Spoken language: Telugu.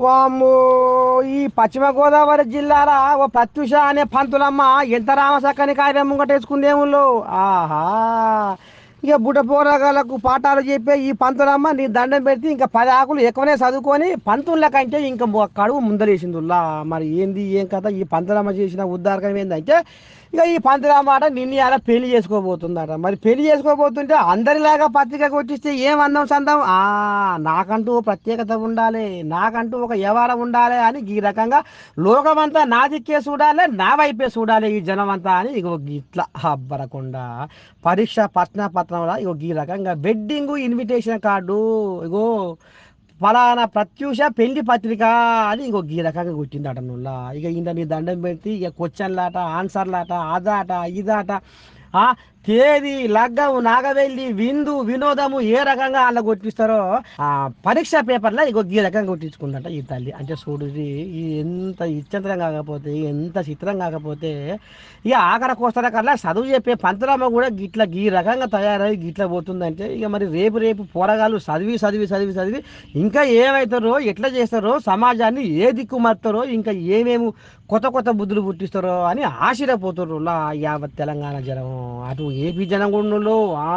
వామ్మో ఈ పశ్చిమ గోదావరి జిల్లాల ఓ ప్రత్యుష అనే పంతులమ్మ ఎంత రామసక్కని కార్యం ముంగటేసుకుందేముళ్ళు ఆహా. ఇక బుడ్డ పోరగాళ్ళకు పాఠాలు చెప్పే ఈ పంతులమ్మ నీ దండం పెడితే ఇంకా పది ఆకులు ఎక్కువనే చదువుకొని పంతుల కంటే ఇంకా కడుగు కడువు ముందరేసిందిలా మరి ఏంది ఏం కథ? ఈ పంతులమ్మ చేసిన ఉద్దారకం ఏంటంటే ఇక ఈ పంతులమ్మ ఆట నిన్ను అలా పెళ్ళి చేసుకోబోతుందట. మరి పెళ్ళి చేసుకోబోతుంటే అందరిలాగా పత్రికకు వచ్చిస్తే ఏం అందం సందం? ఆ నాకంటూ ప్రత్యేకత ఉండాలి నాకంటూ ఒక వ్యవహారం ఉండాలి అని ఈ రకంగా లోకమంతా నా దిక్కే చూడాలి నా వైపే చూడాలి ఈ జనం అంతా అని ఇక ఇట్లా అబ్బరకుండా పరీక్ష పట్న పత్రంలో ఇగో ఈ రకంగా వెడ్డింగ్ ఇన్విటేషన్ కార్డు. ఇగో ఫలానా ప్రత్యూష పెళ్ళి పత్రిక అని ఇంకో ఈ రకంగా కొట్టిందట నుల్లా ఇక ఇంత నీ దండం పెట్టి ఇక క్వశ్చన్లాట ఆన్సర్లాట అదాట ఇదాట. తేదీ లగ్గము నాగవెల్లి విందు వినోదము ఏ రకంగా అలా కొట్టిస్తారో ఆ పరీక్ష పేపర్లో ఇగో ఈ రకంగా కొట్టించుకుందంట ఈ తల్లి. అంటే చూడు ఈ ఎంత ఇచ్చంతరం కాకపోతే ఎంత చిత్రం కాకపోతే ఇక ఆఖర కోస్తర కల్లా చదువు చెప్పే పంతులమ్మ కూడా గిట్ల ఈ రకంగా తయారై గిట్ల పోతుందంటే ఇక మరి రేపు రేపు పోరగాళ్ళు చదివి చదివి చదివి చదివి ఇంకా ఏమవుతారో ఎట్లా చేస్తారో సమాజాన్ని ఏ దిక్కు మారుతారో ఇంకా ఏమేమి కొత్త కొత్త బుద్ధులు పుట్టిస్తారో అని ఆశ్చర్యపోతుర్రు. లా యావత్ తెలంగాణ జనం. అటు ఏపీ జనగొండలో ఆ.